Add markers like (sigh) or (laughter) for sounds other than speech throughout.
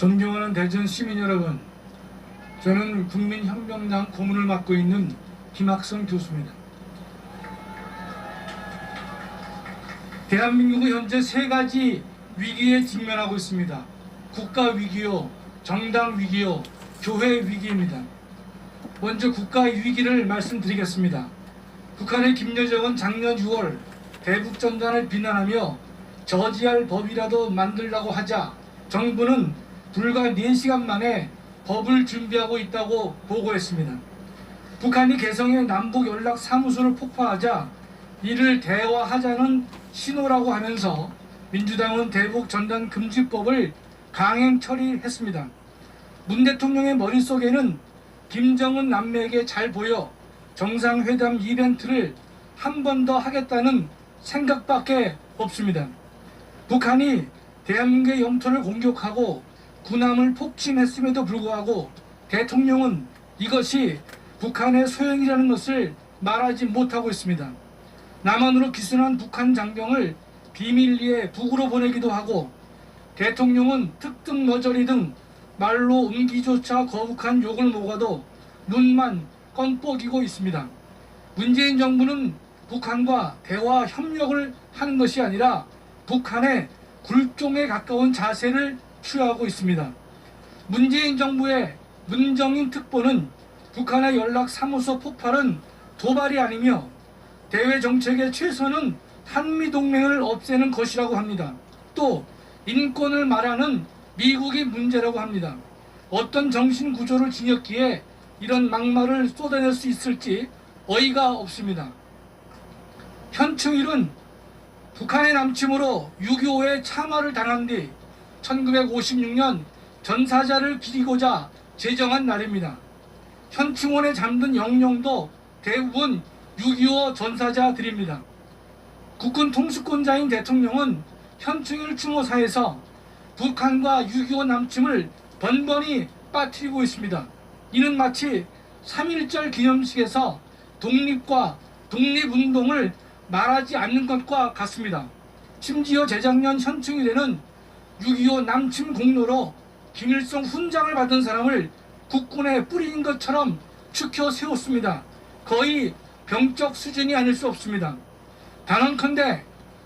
존경하는 대전 시민 여러분, 저는 국민혁명당 고문을 맡고 있는 김학성 교수입니다. 대한민국은 현재 세 가지 위기에 직면하고 있습니다. 국가 위기요, 정당 위기요, 교회 위기입니다. 먼저 국가 위기를 말씀드리겠습니다. 북한의 김여정은 작년 6월 대북전단을 비난하며 저지할 법이라도 만들라고 하자 정부는 불과 4시간 만에 법을 준비하고 있다고 보고했습니다. 북한이 개성의 남북 연락 사무소를 폭파하자 이를 대화하자는 신호라고 하면서 민주당은 대북 전단 금지법을 강행 처리했습니다. 문 대통령의 머릿속에는 김정은 남매에게 잘 보여 정상회담 이벤트를 한 번 더 하겠다는 생각밖에 없습니다. 북한이 대한민국의 영토를 공격하고 군함을 폭침했음에도 불구하고 대통령은 이것이 북한의 소행이라는 것을 말하지 못하고 있습니다. 남한으로 기순한 북한 장병을 비밀리에 북으로 보내기도 하고 대통령은 특등 머저리 등 말로 옮기조차 거북한 욕을 먹어도 눈만 껌뻑이고 있습니다. 문재인 정부는 북한과 대화 협력을 하는 것이 아니라 북한의 굴종에 가까운 자세를 취하고 있습니다. 문재인 정부의 문정인 특보는 북한의 연락 사무소 폭발은 도발이 아니며 대외 정책의 최선은 한미 동맹을 없애는 것이라고 합니다. 또 인권을 말하는 미국의 문제라고 합니다. 어떤 정신 구조를 지녔기에 이런 막말을 쏟아낼 수 있을지 어이가 없습니다. 현충일은 북한의 남침으로 6.25의 참화를 당한 뒤 1956년 전사자를 기리고자 제정한 날입니다. 현충원에 잠든 영령도 대부분 6.25 전사자들입니다. 국군 통수권자인 대통령은 현충일 추모사에서 북한과 6.25 남침을 번번이 빠뜨리고 있습니다. 이는 마치 3.1절 기념식에서 독립과 독립운동을 말하지 않는 것과 같습니다. 심지어 재작년 현충일에는 6.25 남침 공로로 김일성 훈장을 받은 사람을 국군에 뿌린 것처럼 추켜 세웠습니다. 거의 병적 수준이 아닐 수 없습니다. 단언컨대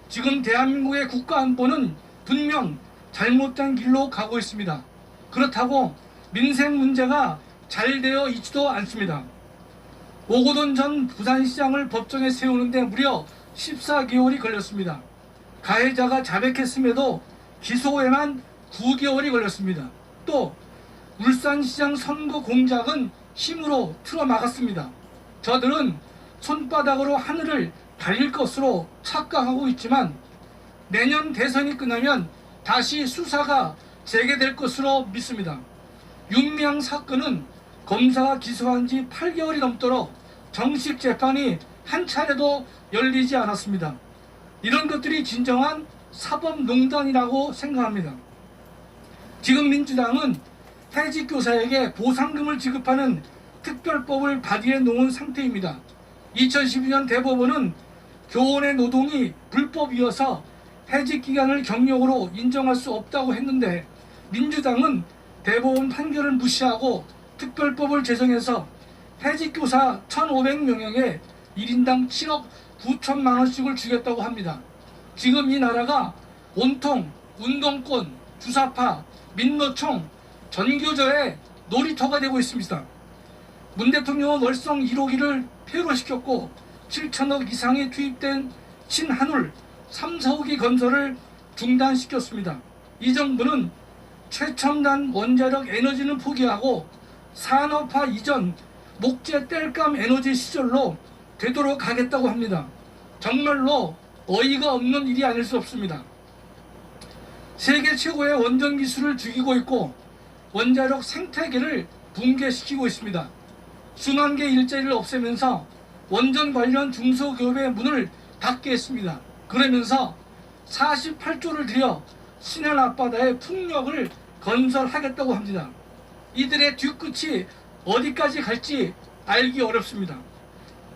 지금 대한민국의 국가 안보는 분명 잘못된 길로 가고 있습니다. 그렇다고 민생 문제가 잘 되어 있지도 않습니다. 오고돈 전 부산시장을 법정에 세우는데 무려 14개월이 걸렸습니다. 가해자가 자백했음에도 기소에만 9개월이 걸렸습니다. 또 울산시장 선거 공작은 힘으로 틀어막았습니다. 저들은 손바닥으로 하늘을 달릴 것으로 착각하고 있지만 내년 대선이 끝나면 다시 수사가 재개될 것으로 믿습니다. 윤미향 사건은 검사가 기소한 지 8개월이 넘도록 정식 재판이 한 차례도 열리지 않았습니다. 이런 것들이 진정한 사법농단이라고 생각합니다. 지금 민주당은 해직 교사에게 보상금을 지급하는 특별법을 발의해 놓은 상태입니다. 2012년 대법원은 교원의 노동이 불법이어서 해직 기간을 경력으로 인정할 수 없다고 했는데 민주당은 대법원 판결을 무시하고 특별법을 제정해서 해직 교사 1,500명에게 1인당 7억 9천만 원씩을 주겠다고 합니다. 지금 이 나라가 온통 운동권, 주사파, 민노총, 전교조의 놀이터가 되고 있습니다. 문 대통령은 월성 1호기를 폐로시켰고 7천억 이상이 투입된 신한울 3, 4호기 건설을 중단시켰습니다. 이 정부는 최첨단 원자력 에너지는 포기하고 산업화 이전 목재 땔감 에너지 시절로 되도록 하겠다고 합니다. 정말로 어이가 없는 일이 아닐 수 없습니다. 세계 최고의 원전 기술을 죽이고 있고 원자력 생태계를 붕괴시키고 있습니다. 개 일자리를 없애면서 원전 관련 중소기업의 문을 닫게 했습니다. 그러면서 48조를 들여 신안 앞바다에 풍력을 건설하겠다고 합니다. 이들의 뒤끝이 어디까지 갈지 알기 어렵습니다.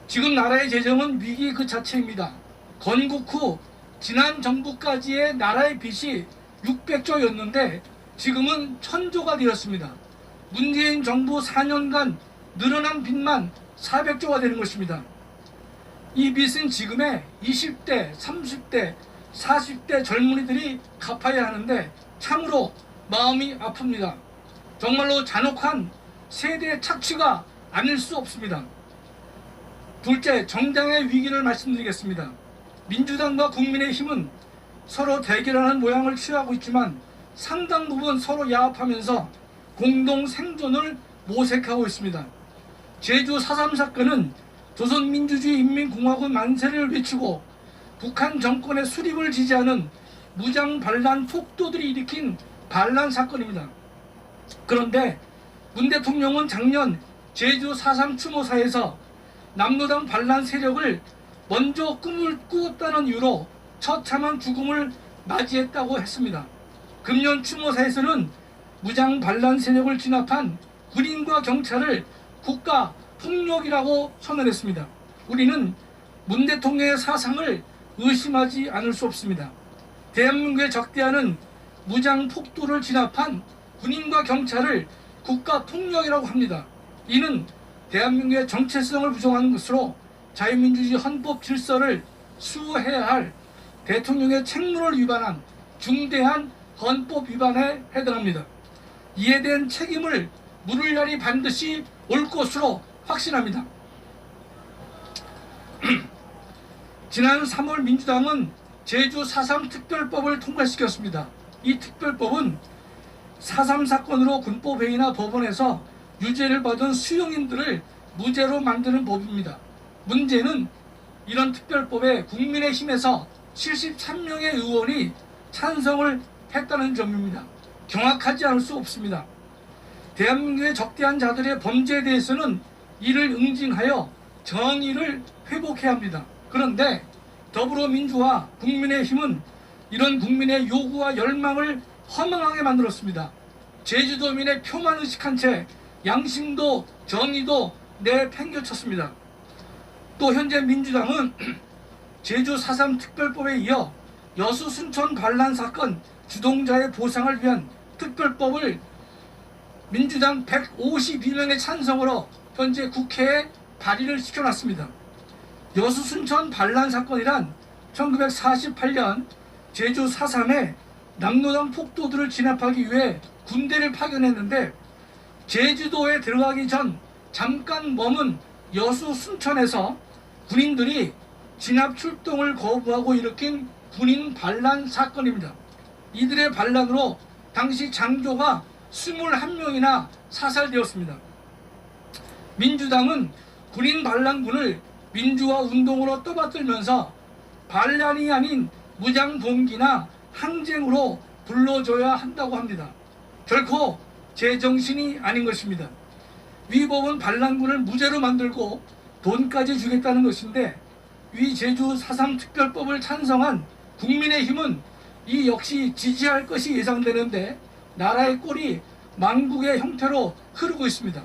지금 나라의 재정은 위기 그 자체입니다. 건국 후 지난 정부까지의 나라의 빚이 600조였는데 지금은 천조가 되었습니다. 문재인 정부 4년간 늘어난 빚만 400조가 되는 것입니다. 이 빚은 지금의 20대, 30대, 40대 젊은이들이 갚아야 하는데 참으로 마음이 아픕니다. 정말로 잔혹한 세대 착취가 아닐 수 없습니다. 둘째, 정당의 위기를 말씀드리겠습니다. 민주당과 국민의힘은 서로 대결하는 모양을 취하고 있지만 상당 부분 서로 야합하면서 공동 생존을 모색하고 있습니다. 제주 4.3 사건은 조선민주주의 인민공화국 만세를 외치고 북한 정권의 수립을 지지하는 무장 반란 폭도들이 일으킨 반란 사건입니다. 그런데 문 대통령은 작년 제주 4.3 추모사에서 남로당 반란 세력을 먼저 꿈을 꾸었다는 이유로 처참한 죽음을 맞이했다고 했습니다. 금년 추모사에서는 무장 반란 세력을 진압한 군인과 경찰을 국가 폭력이라고 선언했습니다. 우리는 문 대통령의 사상을 의심하지 않을 수 없습니다. 대한민국에 적대하는 무장 폭도를 진압한 군인과 경찰을 국가 폭력이라고 합니다. 이는 대한민국의 정체성을 부정하는 것으로 자유민주주의 헌법 질서를 수호해야 할 대통령의 책무를 위반한 중대한 헌법 위반에 해당합니다. 이에 대한 책임을 물을 날이 반드시 올 것으로 확신합니다. (clears throat) 지난 3월 민주당은 제주 4.3 특별법을 통과시켰습니다. 이 특별법은 4.3 사건으로 군법회의나 법원에서 유죄를 받은 수용인들을 무죄로 만드는 법입니다. 문제는 이런 특별법에 국민의힘에서 73명의 의원이 찬성을 했다는 점입니다. 경악하지 않을 수 없습니다. 대한민국의 적대한 자들의 범죄에 대해서는 이를 응징하여 정의를 회복해야 합니다. 그런데 더불어민주와 국민의힘은 이런 국민의 요구와 열망을 허망하게 만들었습니다. 제주도민의 표만 의식한 채 양심도 정의도 내팽겨쳤습니다. 또 현재 민주당은 (clears throat) 제주 4.3 특별법에 이어 여수 순천 반란 사건 주동자의 보상을 위한 특별법을 민주당 152명의 찬성으로 현재 국회에 발의를 시켜놨습니다. 여수 순천 반란 사건이란 1948년 제주 4.3에 남로당 폭도들을 진압하기 위해 군대를 파견했는데 제주도에 들어가기 전 잠깐 머문 여수 순천에서 군인들이 진압 출동을 거부하고 일으킨 군인 반란 사건입니다. 이들의 반란으로 당시 장교가 21명이나 사살되었습니다. 민주당은 군인 반란군을 민주화 운동으로 떠받들면서 반란이 아닌 무장 봉기나 항쟁으로 불러줘야 한다고 합니다. 결코 제정신이 아닌 것입니다. 위법은 반란군을 무죄로 만들고 돈까지 주겠다는 것인데 위 제주 4.3 특별법을 찬성한 국민의힘은 이 역시 지지할 것이 예상되는데 나라의 꼴이 망국의 형태로 흐르고 있습니다.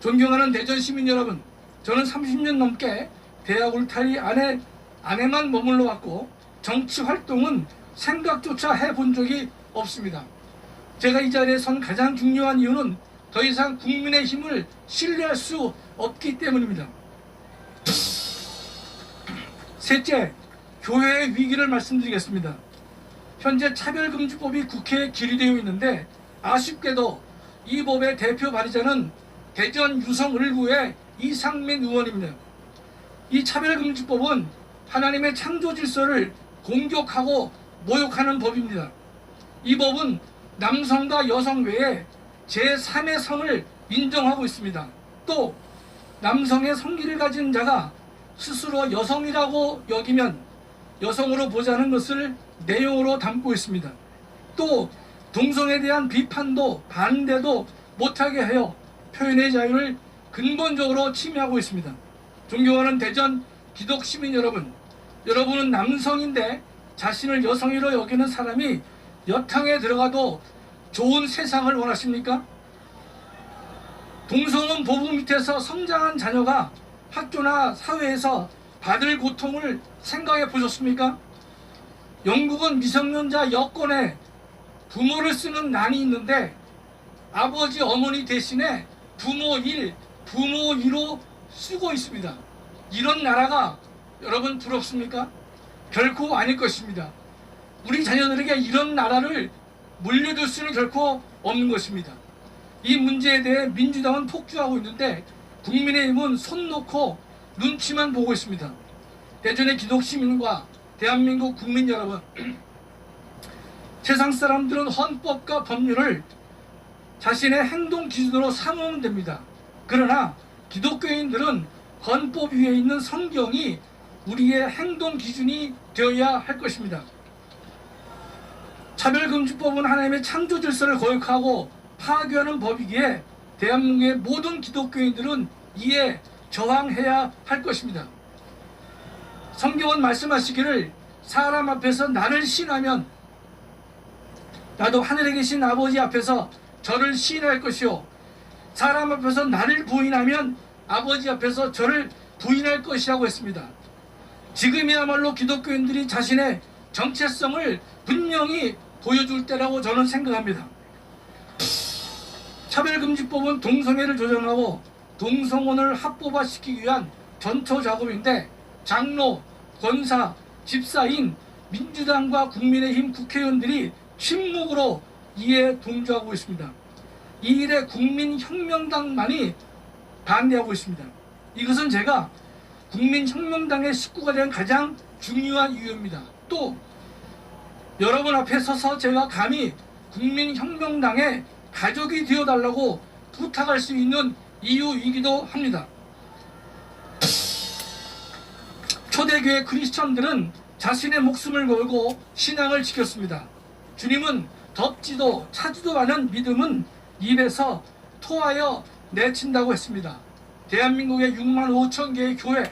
존경하는 대전 시민 여러분, 저는 30년 넘게 대학 울타리 안에 안에만 머물러 왔고 정치 활동은 생각조차 해본 적이 없습니다. 제가 이 자리에 선 가장 중요한 이유는 더 이상 국민의 힘을 신뢰할 수 없기 때문입니다. 셋째, 교회의 위기를 말씀드리겠습니다. 현재 차별금지법이 국회에 기리되어 있는데 아쉽게도 이 법의 대표 발의자는 대전 유성 을구의 이상민 의원입니다. 이 차별금지법은 하나님의 창조 질서를 공격하고 모욕하는 법입니다. 이 법은 남성과 여성 외에 제3의 성을 인정하고 있습니다. 또 남성의 성기를 가진 자가 스스로 여성이라고 여기면 여성으로 보자는 것을 내용으로 담고 있습니다. 또 동성에 대한 비판도 반대도 못하게 하여 표현의 자유를 근본적으로 침해하고 있습니다. 존경하는 대전 기독 시민 여러분, 여러분은 남성인데 자신을 여성으로 여기는 사람이 여탕에 들어가도 좋은 세상을 원하십니까? 동성은 보부 밑에서 성장한 자녀가 학교나 사회에서 받을 고통을 생각해 보셨습니까? 영국은 미성년자 여권에 부모를 쓰는 난이 있는데 아버지 어머니 대신에 부모 일, 부모 이로 쓰고 있습니다. 이런 나라가 여러분 부럽습니까? 결코 아닐 것입니다. 우리 자녀들에게 이런 나라를 물려줄 수는 결코 없는 것입니다. 이 문제에 대해 민주당은 폭주하고 있는데 국민의힘은 손 놓고 눈치만 보고 있습니다. 대전의 기독 시민과 대한민국 국민 여러분, (clears throat) 세상 사람들은 헌법과 법률을 자신의 행동 기준으로 삼으면 됩니다. 그러나 기독교인들은 헌법 위에 있는 성경이 우리의 행동 기준이 되어야 할 것입니다. 차별금지법은 하나님의 창조 질서를 거역하고 파괴하는 법이기에 대한민국의 모든 기독교인들은 이에 저항해야 할 것입니다. 성경은 말씀하시기를 사람 앞에서 나를 신하면 나도 하늘에 계신 아버지 앞에서 저를 시인할 것이요 사람 앞에서 나를 부인하면 아버지 앞에서 저를 부인할 것이라고 했습니다. 지금이야말로 기독교인들이 자신의 정체성을 분명히 보여줄 때라고 저는 생각합니다. 차별금지법은 동성애를 조정하고 동성혼을 합법화시키기 위한 전초 작업인데 장로, 권사, 집사인 민주당과 국민의힘 국회의원들이 침묵으로 이에 동조하고 있습니다. 이 일에 국민혁명당만이 반대하고 있습니다. 이것은 제가 국민혁명당의 식구가 된 가장 중요한 이유입니다. 또 여러분 앞에 서서 제가 감히 국민혁명당의 가족이 되어달라고 부탁할 수 있는 이유이기도 합니다. 초대교회 크리스천들은 자신의 목숨을 걸고 신앙을 지켰습니다. 주님은 덥지도 차지도 않은 믿음은 입에서 토하여 내친다고 했습니다. 대한민국의 6만 5천 개의 교회,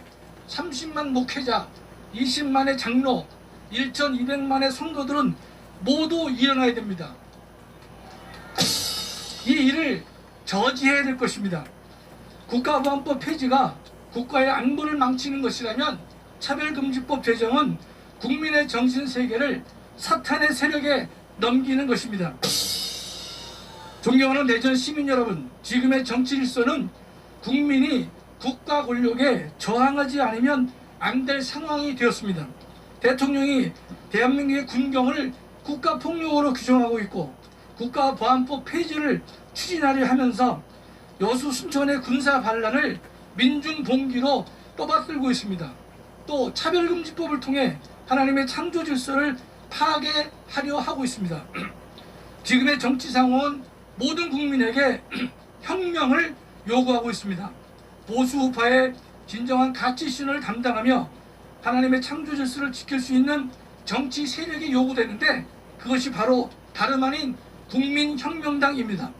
30만 목회자, 20만의 장로, 1,200만의 성도들은 모두 일어나야 됩니다. 이 일을 저지해야 될 것입니다. 국가보안법 폐지가 국가의 안보를 망치는 것이라면 차별금지법 제정은 국민의 정신세계를 사탄의 세력에 넘기는 것입니다. 존경하는 대전 시민 여러분, 지금의 정치 질서는 국민이 국가 권력에 저항하지 않으면 안 될 상황이 되었습니다. 대통령이 대한민국의 군경을 국가폭력으로 규정하고 있고 국가보안법 폐지를 추진하려 하면서 여수 순천의 군사 반란을 민중 봉기로 떠받들고 있습니다. 또 차별금지법을 통해 하나님의 창조 질서를 파괴하려 하고 있습니다. (clears throat) 지금의 정치 상황은 모든 국민에게 (clears throat) 혁명을 요구하고 있습니다. 보수 우파의 진정한 가치 신을 담당하며 하나님의 창조 질서를 지킬 수 있는 정치 세력이 요구되는데 그것이 바로 다름 아닌 국민혁명당입니다.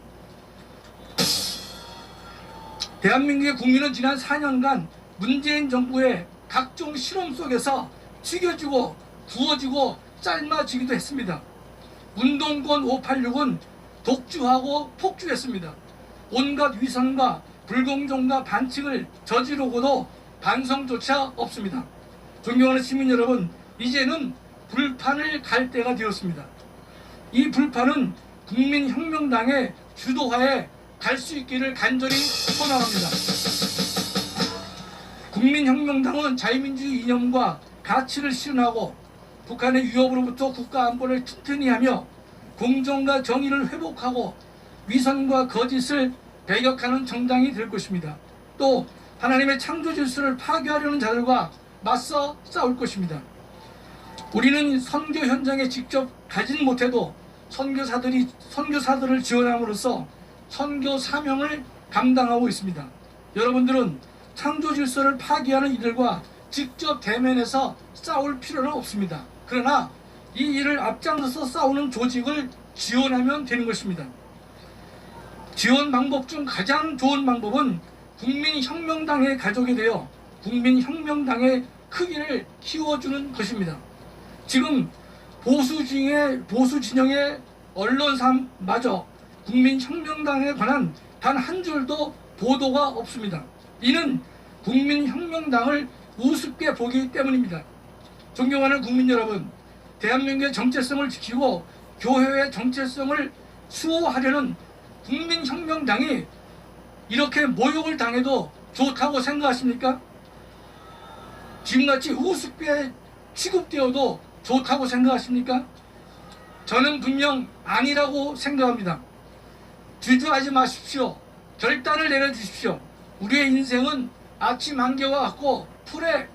대한민국의 국민은 지난 4년간 문재인 정부의 각종 실험 속에서 죽여지고 구워지고 삶아지기도 했습니다. 운동권 586은 독주하고 폭주했습니다. 온갖 위선과 불공정과 반칙을 저지르고도 반성조차 없습니다. 존경하는 시민 여러분, 이제는 불판을 갈 때가 되었습니다. 이 불판은 국민혁명당의 주도하에 갈 수 있기를 간절히 소망합니다. 국민혁명당은 자유민주주의 이념과 가치를 실현하고 북한의 위협으로부터 국가 안보를 튼튼히 하며 공정과 정의를 회복하고 위선과 거짓을 배격하는 정당이 될 것입니다. 또 하나님의 창조 질서를 파괴하려는 자들과 맞서 싸울 것입니다. 우리는 선교 현장에 직접 가진 못해도 선교사들이 선교사들을 지원함으로써 선교 사명을 감당하고 있습니다. 여러분들은 창조 질서를 파괴하는 이들과 직접 대면해서 싸울 필요는 없습니다. 그러나 이 일을 앞장서서 싸우는 조직을 지원하면 되는 것입니다. 지원 방법 중 가장 좋은 방법은 국민혁명당의 가족이 되어 국민혁명당의 크기를 키워주는 것입니다. 지금 보수 진영의 보수 진영의 언론사마저 국민혁명당에 관한 단 한 줄도 보도가 없습니다. 이는 국민혁명당을 우습게 보기 때문입니다. 존경하는 국민 여러분, 대한민국의 정체성을 지키고 교회의 정체성을 수호하려는 국민혁명당이 이렇게 모욕을 당해도 좋다고 생각하십니까? 지금같이 우습게 취급되어도 좋다고 생각하십니까? 저는 분명 아니라고 생각합니다. 주저하지 마십시오. 결단을 내려주십시오. 우리의 인생은 아침 안개와 같고 풀의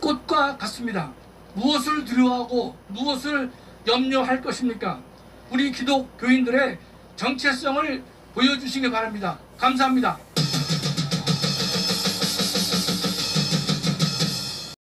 꽃과 같습니다. 무엇을 두려워하고 무엇을 염려할 것입니까? 우리 기독 교인들의 정체성을 보여주시기 바랍니다. 감사합니다.